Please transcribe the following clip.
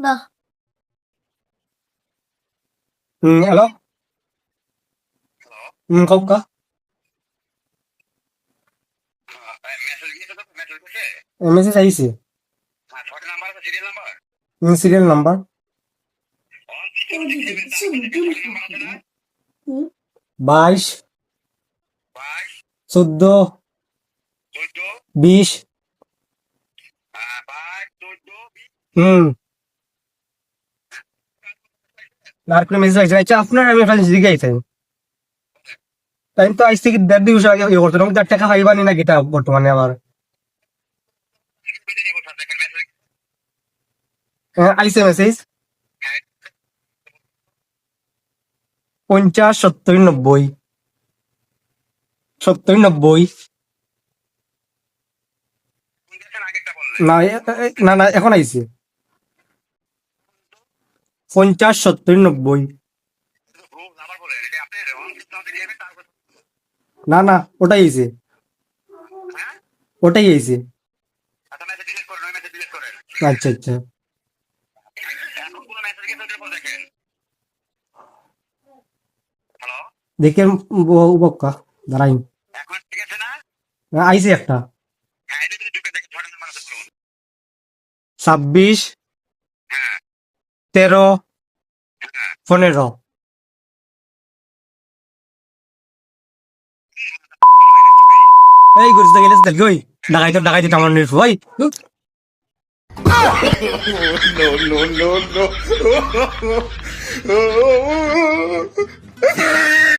না হুম হ্যালো হুম কব কা মেসেজ আইছে সিরিয়াল নাম্বার বাইশ চোদ্দ বিশ হুম আর কোনো মেসেজ আইছে আচ্ছা আপনার আমি একটা টাইম তো আইসি কি দেড় আগে ইয়ে করতো। টাকা না কিটা বর্তমানে আমার? হ্যাঁ আইসে মেসেজ পঞ্চাশ, সত্তর, নব্বই। সত্তর, নব্বই। না না, এখন আইছে। পঞ্চাশ, সত্তর, নব্বই। না না, ওটাই আইছে ওটাই আইছে আচ্ছা আচ্ছা। দেখে বক্কা দাঁড়াই। আইছে একটা। ছাব্বিশ তেরো পনেরো এই গুরুস্তা গেলে দেখি ওই ডাকাই তো ডাকাই দিতে আমার নির্ভর no, no, no, no.